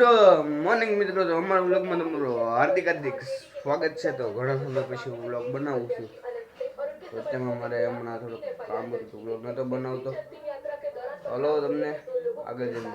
Morning મિત્રો, તો અમારા વ્લોગમાં તમારું હાર્દિક હાર્દિક સ્વાગત છે. તો ઘણા સમય પછી હું વ્લોગ બનાવું છું. તો તેમાં મારે હમણાં થોડુંક કામ હતું વ્લોગ નહોતો બનાવતો. હલો તમને, આગળ જઈને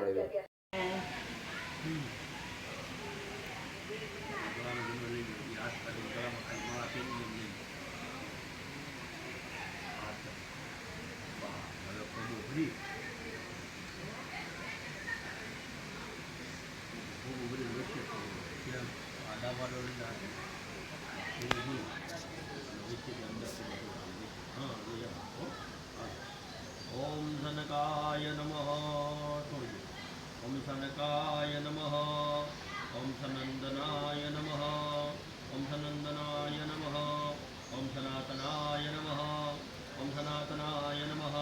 મળીએ ઓમ શનકાય નમઃ ઓમ શનકાય નમઃ ઓમ સનંદનાય નમઃ ઓમ સનંદનાય નમઃ ઓમ સનાતનાય નમઃ ઓમ સનાતનાય નમઃ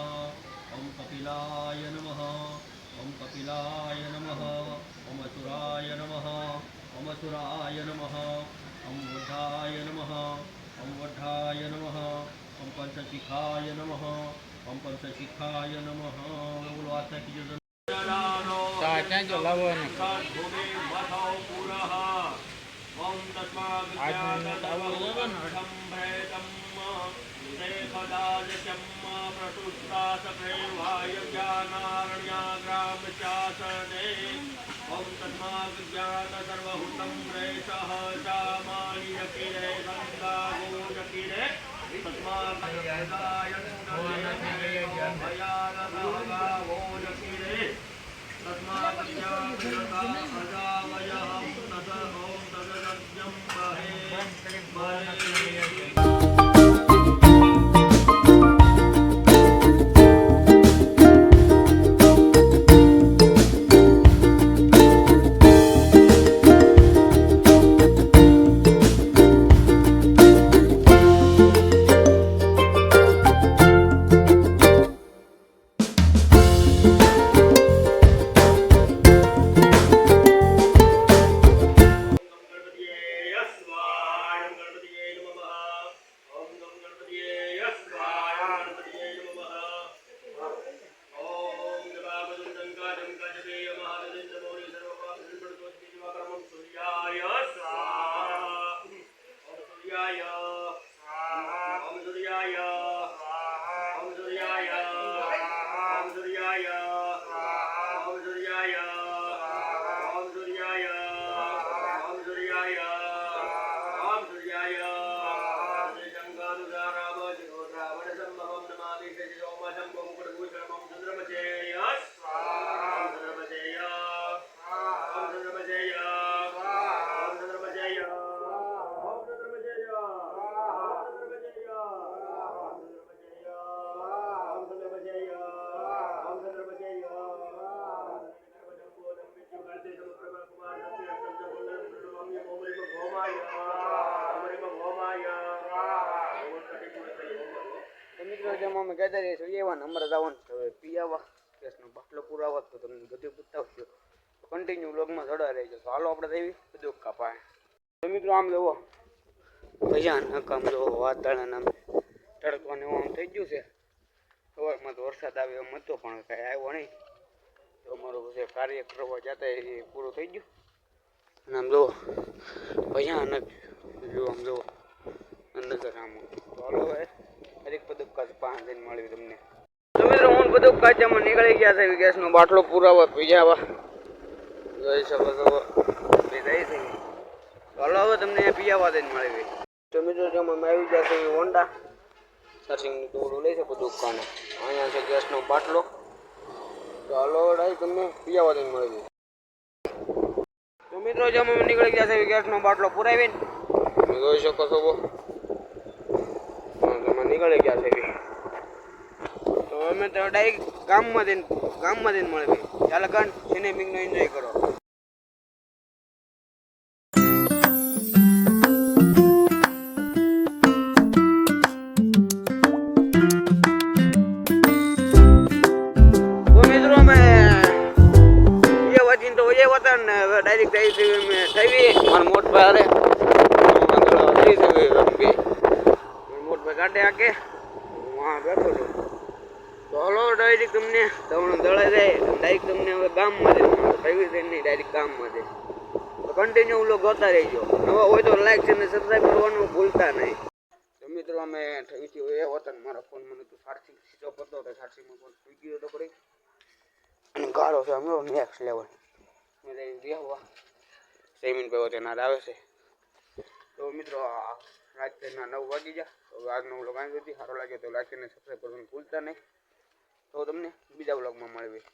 ઓમ કપિલાય નમઃ ઓમ કપિલાય નમઃ ઓમ અસુરાય નમઃ ઓમ નમ વઢાય નમઃ વઢાય નમઃ ઓમ પંચશિખાય નમ ઓમ પંચશિખાય નમ બોલો આસ્થા કીજો ક્યાં જો લાવો ને ભૂમિ વસૌ પુરઃ ઓમ તસ્માદ આજનું તો આવું લાવો ને. સંભ્રેતમ દેખદાજ્યમ પ્રતુષ્ટા સભૈવાય જ્ઞાનારણ્યા ગ્રામ ચાસને ઓમ તસ્માદ જ્ઞાન સર્વહુતમ રેષઃ ચામાની યકિરે ગંગા કહેતા રહીએ છીએ એવા નંબર આવવાનું છે. હવે પી આવવા કેસનો બાટલો પૂરો આવત તો તમને બધું બતાવશું. કન્ટિન્યુ વ્લોગમાં જોડા રહેજો. તો હાલો આપણે થઈ બધું કપાય તો મિત્રો આમ જુઓ ભજાનક આમ જુઓ વાદળ આમ તડકવાનું એવું આમ થઈ ગયું છે. સવારમાં તો વરસાદ આવે એમ હતો, પણ કાંઈ આવ્યો નહીં. તો અમારું જે કાર્ય કરવા જતા એ પૂરું થઈ ગયું. અને આમ જુઓ ભયાનક જો આમ જુઓ અંદર આમ ચાલો હવે. હરેક પદુક્કા પાંચ દિન મળ્યું તમને. તો મિત્રો, હું પદુક્કા માં નીકળી ગયા છે, ગેસનો બાટલો પુરાવા પીજાવા. જોઈ શકો છો પીધાઈ છે. ચાલો હવે તમને પીયાવા દઈને મળી તો મિત્રો, જો અમે આવી ગયા છે હોન્ડા સર્સિંગનું ટોળું લઈ છે પદુક્કાને અહીંયા છે ગેસનો બાટલો. તો હાલો ડાઈ તમને પીયાવા દઈને મળી તો મિત્રો, જો અમે નીકળી ગયા છે ગેસનો બાટલો પુરાવીને જોઈ શકો છો નીકળી ગયા છે તો અમે તો ડાયરેક્ટ ગામમાં જઈને ગામમાં જઈને મળે ચાલો કણ સિનેમિંગનો એન્જોય કરો. ડાયરેક્ટ થઈ થઈ મોટ ભાઈ અરે આગળ થઈ થઈ રમવી મોટ ભાઈ કાઢે આકે વાહ બેઠો છું. તો હલો ડાયરેક્ટ તમને તમને દળાઈ જાય. ડાયરેક્ટ તમને હવે ગામમાં જાય. ભાઈ ટ્રેનની ડાયરેક્ટ ગામમાં છે તો કન્ટિન્યુ વ્લોગ ગોતા રહેજો. નવા હોય તો લાઈક અને સબસ્ક્રાઈબ કરવાનું ભૂલતા નહીં. તો મિત્રો, અમે થઈથી એ વતન મારો ફોન મને તો સારસી સીધો ઓફ હતો. તો સારસીમાં ફોન થઈ ગયો હતો પડી અને ગારો છે, અમે નેક્સ્ટ લેવલ મેં જઈને બેહવા સેમિન પે વચ્ચે આવે છે. તો મિત્રો રાત્રિના નવ વાગી ગયા. તો આજનો વ્લોગ આવી હતી સારો લાગ્યો તો લાઈક અને સબસ્ક્રાઈબ કરવાનું ભૂલતા નહીં. તો તમને બીજા વ્લોગમાં મળવી